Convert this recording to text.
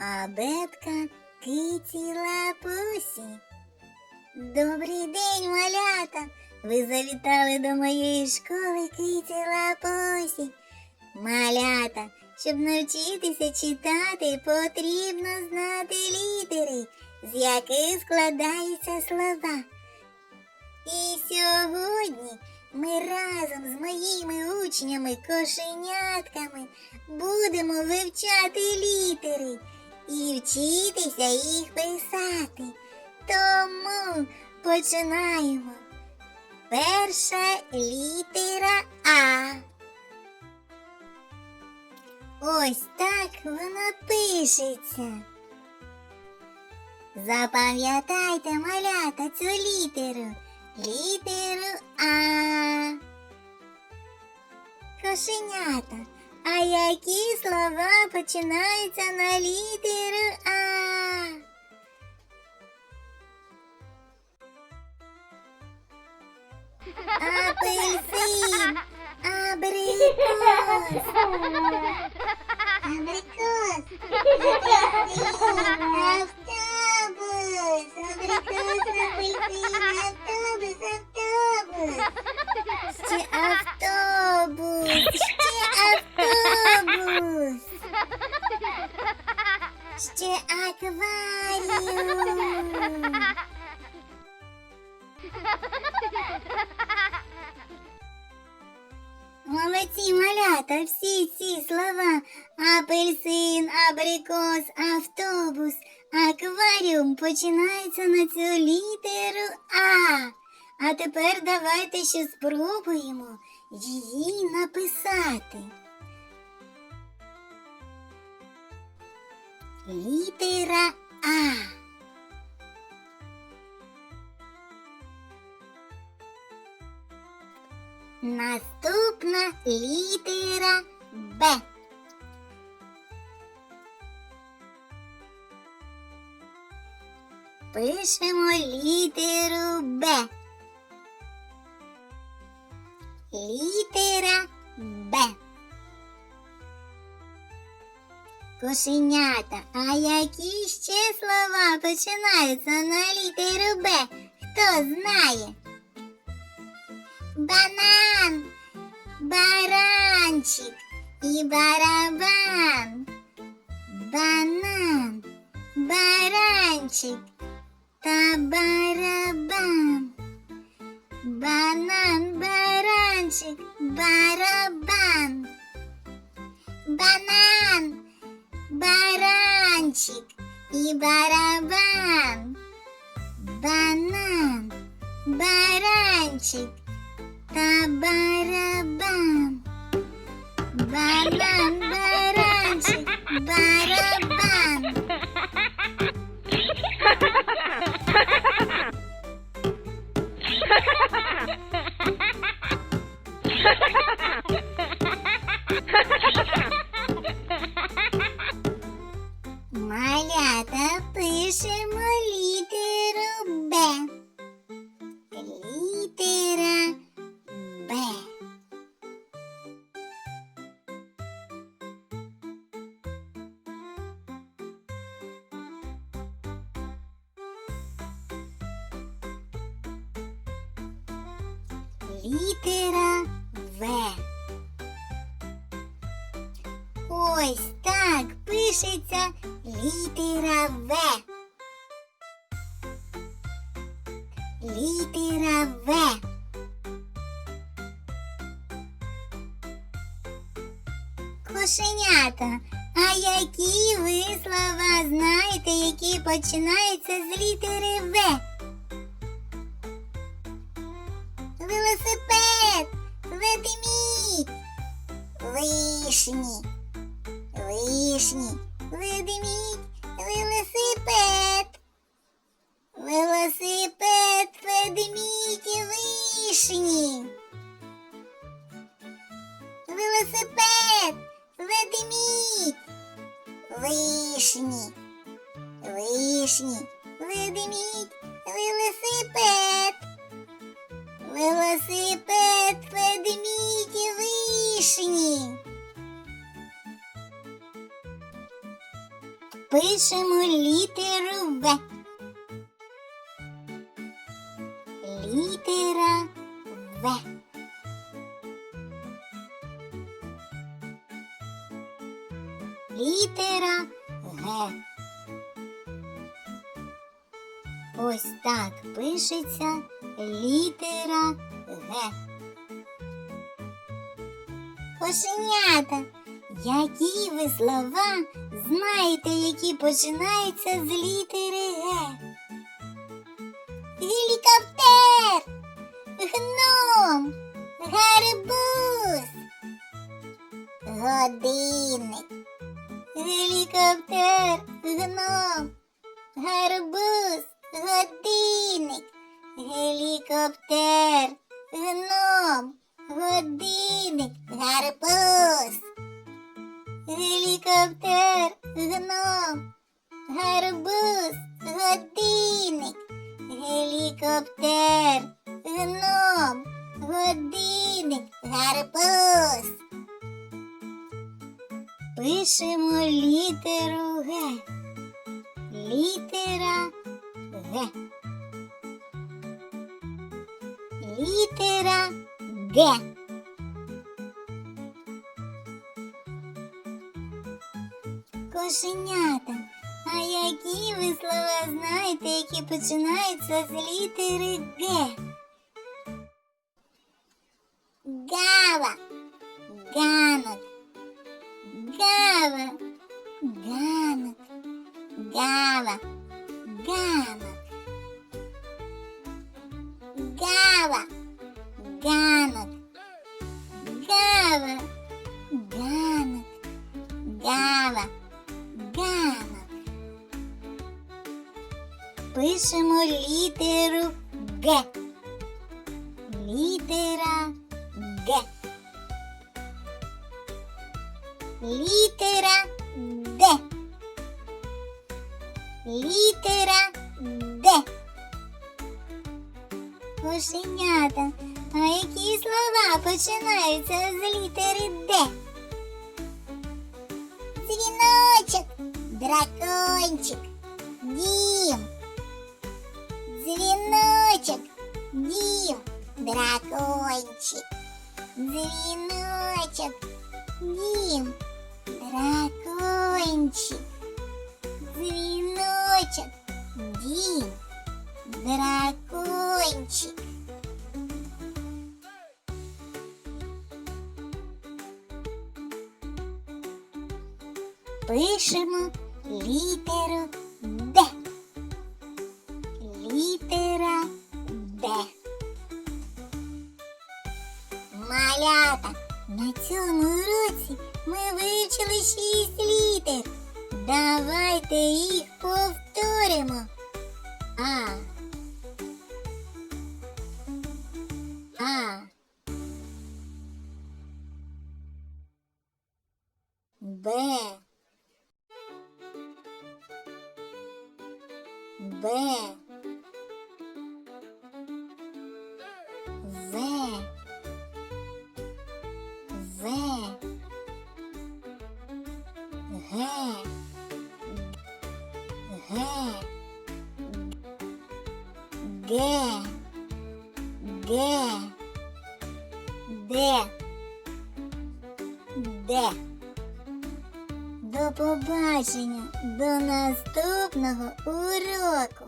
Абетка киці лапусі. Добрий день, малята! Ви завітали до моєї школи киці лапусі. Малята, щоб навчитися читати, потрібно знати літери, з яких складаються слова. І сьогодні ми разом з моїми учнями кошенятками будемо вивчати літери і вчитися їх писати. Тому починаємо. Перша літера А. Ось так вона пишеться. Запам'ятайте, малята, цю літеру. Літеру А. Кошенята. А які слова починаються на літеру А? Апельсин, абрикос. Абрикос, апельсин, автобус. Абрикос, апельсин, автобус, автобус. Ще автобус, малята, всі ці слова апельсин, абрикос, автобус, акваріум починаються на цю літеру А. А тепер давайте ще спробуємо її написати. Літера Пишемо літеру Б. Літера Б. Кошенята, а які ще слова починаються на літеру Б? Хто знає? Банан, баранчик і барабан. Банан, баранчик та барабан. Банан, баранчик, барабан. Банан, баранчик і барабан. Банан, баранчик та барабан. Банан, баранчик, барабан. Малята пишемо літеру Літера В. Ось так пишеться літера В. Літера В. Кошенята, а які ви слова знаєте, які починаються з літери В? Велосипед, ведмідь, вишні, вишні, ведмідь, велосипед. Велосипед, ведмідь і вишні. Велосипед, ведмідь, вишні, вишні, Пишемо літеру В. Літера В. Літера Г. Ось так пишеться літера Г. Кошенята, які ви слова знаєте, які починаються з літери Г? Гелікоптер, гном, гарбуз, годинник, гелікоптер, гном, гарбуз, годинник, гелікоптер, гном, годинник, гарбуз. Гелікоптер, гном, гарбуз, годинник, гелікоптер, гном, годинник, гарбуз. Пишемо літеру Г. Літера Г. Літера Г. Кошенята, а які ви слова знаєте, які починаються з літери Г? Літеру Г. Літера Г. Літера Д. Літера Д. Кошенята, а які слова починаються з літери Д? Дзвіночок, дракончик, дім. Дзвіночок, дім, дракончик. Дзвіночок, дім, дракончик. Дзвіночок, дім, дракончик. Пишемо літеру Д. Давайте їх повторимо. А. А. Б. Б. Г. де, Д. Д. До побачення, до наступного уроку.